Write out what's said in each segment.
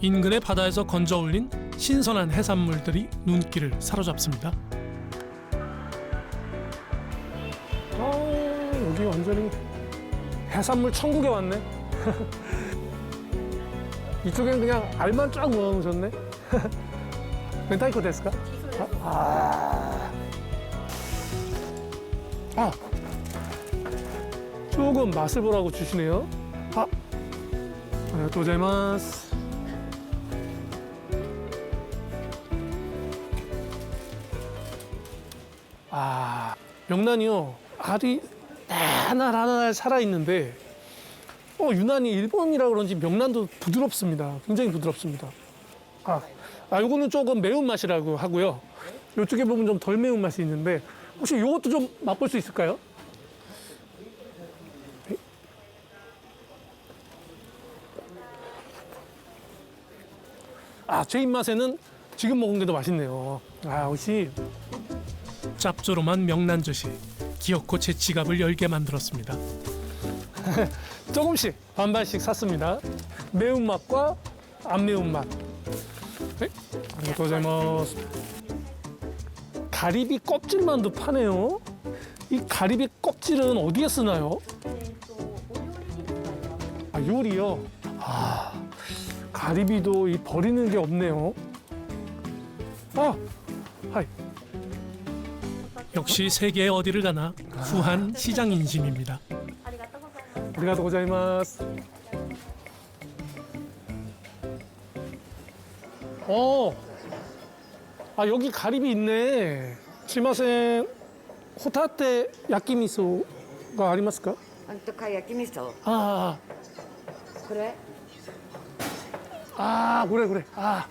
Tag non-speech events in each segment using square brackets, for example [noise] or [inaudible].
인근의 바다에서 건져 올린 신선한 해산물들이 눈길을 사로잡습니다. 아, 여기 완전히 해산물 천국에 왔네. [laughs] 이쪽엔 그냥 알만 쫙 모아놓으셨네. 멘타이코 데스까? 아, 아. 아. 조금 맛을 보라고 주시네요. 아, 아리가또 고자이마스. 아, 명란이요. 알이 하나 하나 살아 있는데, 어 유난히 일본이라 그런지 명란도 부드럽습니다. 굉장히 부드럽습니다. 아, 아 요거는 조금 매운 맛이라고 하고요. 이쪽에 보면 좀 덜 매운 맛이 있는데, 혹시 요것도 좀 맛볼 수 있을까요? 아, 제 입맛에는 지금 먹은 게 더 맛있네요. 아, 역시 짭조름한 명란젓이 기어코 제 지갑을 열게 만들었습니다. [laughs] 조금씩 반반씩 샀습니다. 매운맛과 안 매운맛. 네? 아리가또 고자이마스. 가리비 껍질만도 파네요. 이 가리비 껍질은 어디에 쓰나요? 아, 요리요? 아, 가리비도 이 버리는 게 없네요. 아, 하이. 역시 세계의 어디를 가나 후한 시장 인심입니다. 아리가또 고자이마스. 어. 아, 여기 가리비 있네. 지마생 호타테 야끼미소가 아리마스까? あんとか焼き味噌 아, これ 아, 그래, 그래. 아.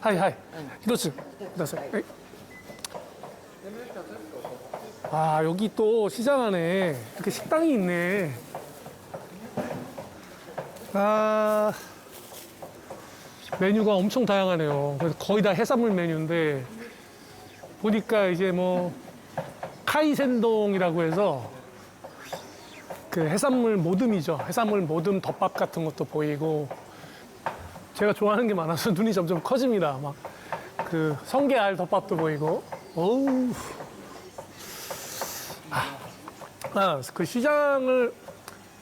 하이, 하이. 히로츠. 그다사이. 에이. 아, 여기 또 시장 안에 이렇게 식당이 있네. 아, 메뉴가 엄청 다양하네요. 그래서 거의 다 해산물 메뉴인데, 보니까 이제 뭐, 카이센동이라고 해서, 그 해산물 모듬이죠. 해산물 모듬 덮밥 같은 것도 보이고, 제가 좋아하는 게 많아서 [laughs] 눈이 점점 커집니다. 막 그 성게알 덮밥도 보이고. 어우. 아, 아, 그 시장을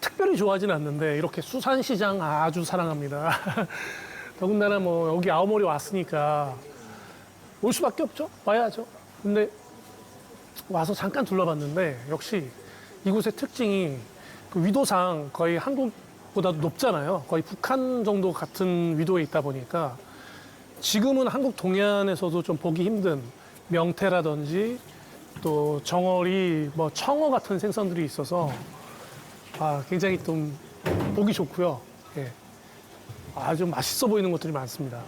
특별히 좋아하진 않는데 이렇게 수산 시장 아주 사랑합니다. [laughs] 더군다나 뭐 여기 아오모리 왔으니까 올 수밖에 없죠. 와야죠. 근데 와서 잠깐 둘러봤는데 역시 이곳의 특징이 그 위도상 거의 한국보다도 높잖아요. 거의 북한 정도 같은 위도에 있다 보니까 지금은 한국 동해안에서도 좀 보기 힘든 명태라든지 또 정어리, 뭐 청어 같은 생선들이 있어서 아, 굉장히 좀 보기 좋고요. 예. 아주 맛있어 보이는 것들이 많습니다.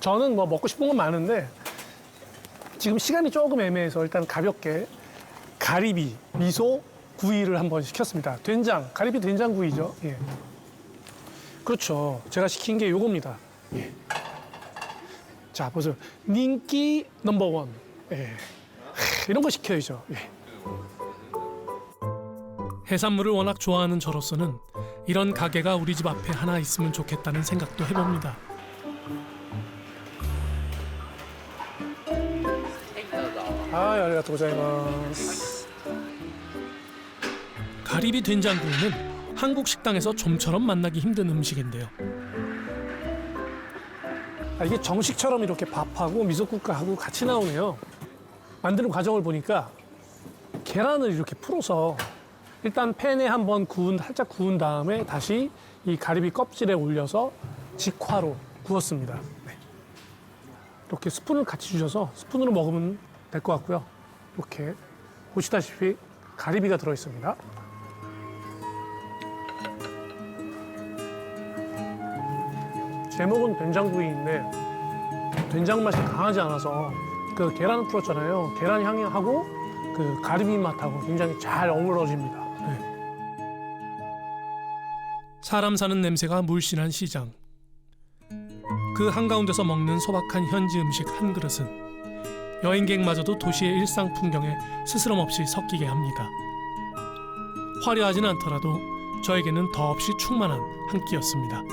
저는 뭐 먹고 싶은 건 많은데 지금 시간이 조금 애매해서 일단 가볍게 가리비, 미소, 구이를 한번 시켰습니다. 된장, 가리비 된장 구이죠. 예. 그렇죠. 제가 시킨 게 요겁니다. 예. 자, 보세요. 인기 넘버원. 예. 하, 이런 거 시켜야죠. 예. 해산물을 워낙 좋아하는 저로서는 이런 가게가 우리 집 앞에 하나 있으면 좋겠다는 생각도 해봅니다. 아, 아리가또 고자이마스. 가리비 된장구이는 한국 식당에서 좀처럼 만나기 힘든 음식인데요. 아, 이게 정식처럼 이렇게 밥하고 미소국하고 같이 나오네요. 만드는 과정을 보니까 계란을 이렇게 풀어서 일단 팬에 한번 구운 살짝 구운 다음에 다시 이 가리비 껍질에 올려서 직화로 구웠습니다. 네. 이렇게 스푼을 같이 주셔서 스푼으로 먹으면 될 것 같고요. 이렇게 보시다시피 가리비가 들어 있습니다. 제목은 된장구이인데 된장 맛이 강하지 않아서 그 계란을 풀었잖아요. 계란 향하고 그 가리비 맛하고 굉장히 잘 어우러집니다. 네. 사람 사는 냄새가 물씬한 시장. 그 한가운데서 먹는 소박한 현지 음식 한 그릇은 여행객마저도 도시의 일상 풍경에 스스럼 없이 섞이게 합니다. 화려하진 않더라도 저에게는 더없이 충만한 한 끼였습니다.